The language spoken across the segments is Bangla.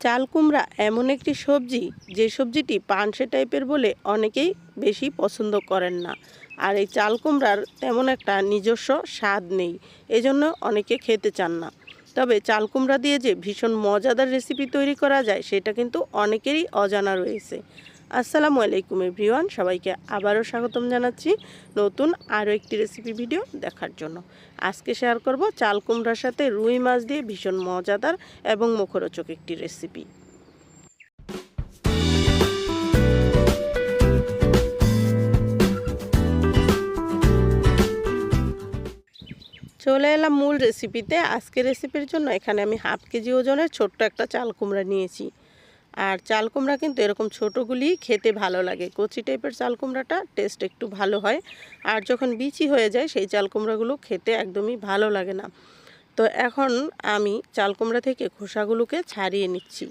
চাল কুমড়া এমন একটি সবজি, যে সবজিটি পানসে টাইপের বলে অনেকেই বেশি পছন্দ করেন না। আর এই চাল কুমড়ার তেমন একটা নিজস্ব স্বাদ নেই, এজন্য অনেকে খেতে চান না। তবে চাল কুমড়া দিয়ে যে ভীষণ মজাদার রেসিপি তৈরি করা যায়, সেটা কিন্তু অনেকেরই অজানা রয়েছে। আসসালামু আলাইকুম এভরিওয়ান, সবাইকে আবারও স্বাগতম জানাচ্ছি নতুন আরও একটি রেসিপি ভিডিও দেখার জন্য। আজকে শেয়ার করব চাল কুমড়ার সাথে রুই মাছ দিয়ে ভীষণ মজাদার এবং মুখরোচক একটি রেসিপি চলে এলাম মূল রেসিপিতে আজকের রেসিপির জন্য এখানে আমি হাফ কেজি ওজনের ছোট্ট একটা চাল কুমড়া নিয়েছি। আর চাল কুমড়া কিন্তু এরকম ছোটোগুলি খেতে ভালো লাগে। কচি টাইপের চাল কুমড়াটা টেস্ট একটু ভালো হয়। আর যখন বিচি হয়ে যায়, সেই চাল কুমড়াগুলো খেতে একদমই ভালো লাগে না। তো এখন আমি চাল কুমড়া থেকে খোসাগুলোকে ছাড়িয়ে নিচ্ছি।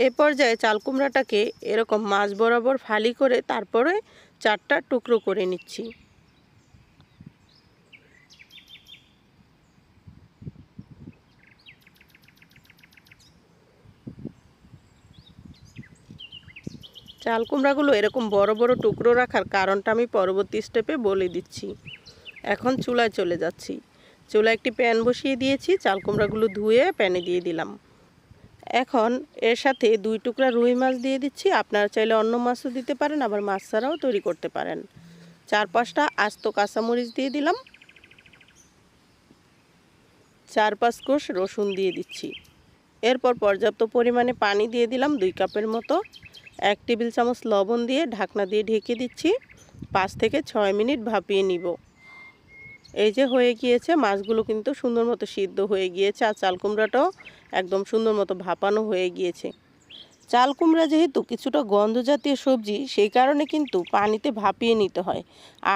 এ পর্যায়ে চাল কুমড়াটাকে এরকম মাছ বরাবর ফালি করে তারপরে চারটা টুকরো করে নিচ্ছি। চাল কুমড়াগুলো এরকম বড় বড় টুকরো রাখার কারণটা আমি পরবর্তী স্টেপে বলে দিচ্ছি। এখন চুলায় চলে যাচ্ছি। চুলায় একটি প্যান বসিয়ে দিয়েছি, চাল কুমড়াগুলো ধুয়ে প্যানে দিয়ে দিলাম। এখন এর সাথে দুই টুকরা রুই মাছ দিয়ে দিচ্ছি। আপনারা চাইলে অন্য মাছও দিতে পারেন, আবার মাছ ছাড়াও তৈরি করতে পারেন। চার পাঁচটা আস্ত কাঁচামরিচ দিয়ে দিলাম। চার পাঁচ কোষ রসুন দিয়ে দিচ্ছি। এরপর পর্যাপ্ত পরিমাণে পানি দিয়ে দিলাম দুই কাপের মতো। এক টেবিল চামচ লবণ দিয়ে ঢাকনা দিয়ে ঢেকে দিচ্ছি। পাঁচ থেকে ছয় মিনিট ভাপিয়ে নিব। এই যে হয়ে গিয়েছে, মাছগুলো কিন্তু সুন্দর মতো সিদ্ধ হয়ে গিয়েছে আর চাল কুমড়াটাও একদম সুন্দর মতো ভাপানো হয়ে গিয়েছে। চাল কুমড়া যেহেতু কিছুটা গন্ধ জাতীয় সবজি, সেই কারণে কিন্তু পানিতে ভাপিয়ে নিতে হয়।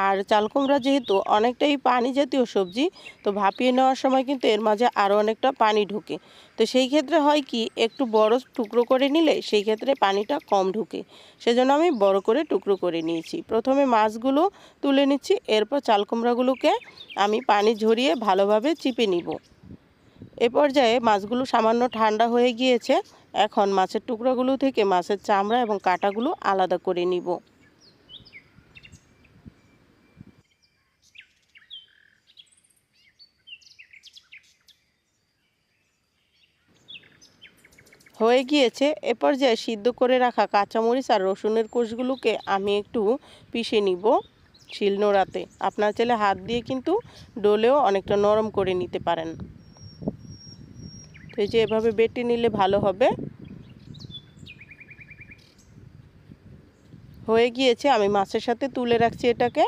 আর চাল কুমড়া যেহেতু অনেকটাই পানি জাতীয় সবজি, তো ভাপিয়ে নেওয়ার সময় কিন্তু এর মাঝে আরও অনেকটা পানি ঢুকে। তো সেই ক্ষেত্রে হয় কি, একটু বড় টুকরো করে নিলে সেই ক্ষেত্রে পানিটা কম ঢুকে। সেজন্য আমি বড় করে টুকরো করে নিয়েছি। প্রথমে মাছগুলো তুলে নিচ্ছি, এরপর চাল কুমড়াগুলোকে আমি পানি ঝরিয়ে ভালোভাবে চিপে নিব। এ পর্যায়ে মাছগুলো সামান্য ঠান্ডা হয়ে গিয়েছে। এখন মাছের টুকরোগুলো থেকে মাছের চামড়া এবং কাঁটাগুলো আলাদা করে নিব। হয়ে গিয়েছে। এ পর্যায়ে সিদ্ধ করে রাখা কাঁচামরিচ আর রসুনের কোষগুলোকে আমি একটু পিষে নিব শিলনোড়াতে। আপনার চাইলে হাত দিয়ে কিন্তু ডোলেও অনেকটা নরম করে নিতে পারেন। এই যে এভাবে বেটে নিলে ভালো হবে। হয়ে গিয়েছে, আমি মাছের সাথে তুলে রাখছি এটাকে।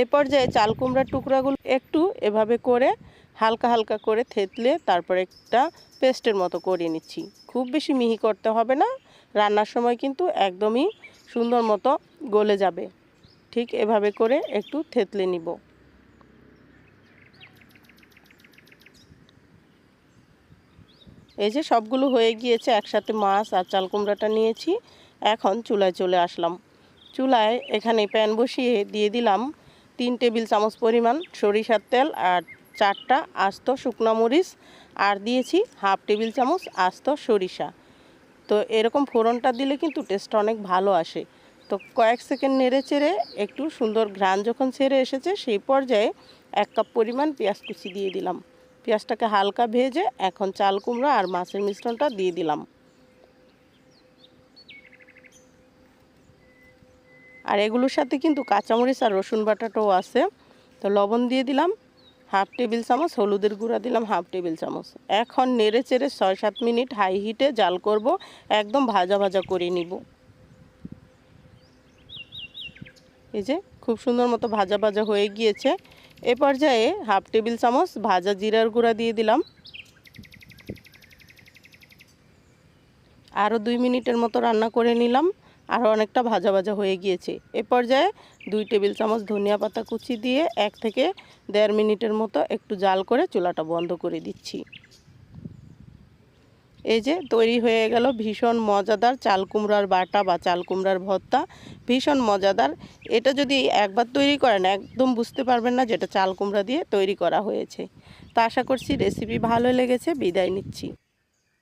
এ পর্যায়ে চাল কুমড়ার টুকরাগুলো একটু এভাবে করে হালকা হালকা করে থেতলে তারপর একটা পেস্টের মতো করে নিচ্ছি। খুব বেশি মিহি করতে হবে না, রান্নার সময় কিন্তু একদমই সুন্দর মতো গলে যাবে। ঠিক এভাবে করে একটু থেতলে নিব। এই যে সবগুলো হয়ে গিয়েছে, একসাথে মাছ আর চাল কুমড়াটা নিয়েছি। এখন চুলায় চলে আসলাম। চুলায় এখানে প্যান বসিয়ে দিয়ে দিলাম তিন টেবিল চামচ পরিমাণ সরিষার তেল আর চারটা আস্ত শুকনো মরিচ আর দিয়েছি হাফ টেবিল চামচ আস্ত সরিষা। তো এরকম ফোড়নটা দিলে কিন্তু টেস্ট অনেক ভালো আসে। তো কয়েক সেকেন্ড নেড়ে চেড়ে একটু সুন্দর ঘ্রাণ যখন ছেড়ে এসেছে, সেই পর্যায়ে এক কাপ পরিমাণ পেঁয়াজ কুচি দিয়ে দিলাম। পেঁয়াজটাকে হালকা ভেজে এখন চাল কুমড়ো আর মাছের মিশ্রণটা দিয়ে দিলাম। আর এগুলোর সাথে কিন্তু কাঁচামরিচ আর রসুন বাটাটাও আছে। তো লবণ দিয়ে দিলাম, হাফ টেবিল চামচ, হলুদের গুঁড়া দিলাম, হাফ টেবিল চামচ। এখন নেড়ে চেড়ে ছয় সাত মিনিট হাই হিটে জাল করব, একদম ভাজা ভাজা করে নিব। এই যে, খুব সুন্দর মতো ভাজা ভাজা হয়ে গিয়েছে। এ পর্যায়ে হাফ টেবিল চামচ ভাজা জিরার গুঁড়া দিয়ে দিলাম। আরও দুই মিনিটের মতো রান্না করে নিলাম। আরও অনেকটা ভাজা ভাজা হয়ে গিয়েছে। এ পর্যায়ে দুই টেবিল চামচ ধনিয়া পাতা কুচি দিয়ে এক থেকে দেড় মিনিটের মতো একটু জাল করে চুলাটা বন্ধ করে দিচ্ছি। এই যে তৈরি হয়ে গেল ভীষণ মজাদার চাল কুমড়ার বাটা বা চাল কুমড়ার ভর্তা। ভীষণ মজাদার। এটা যদি একবার তৈরি করেন, একদম বুঝতে পারবেন না যেটা চাল কুমড়া দিয়ে তৈরি করা হয়েছে। তা আশা করছি রেসিপি ভালো লেগেছে। বিদায় নিচ্ছি।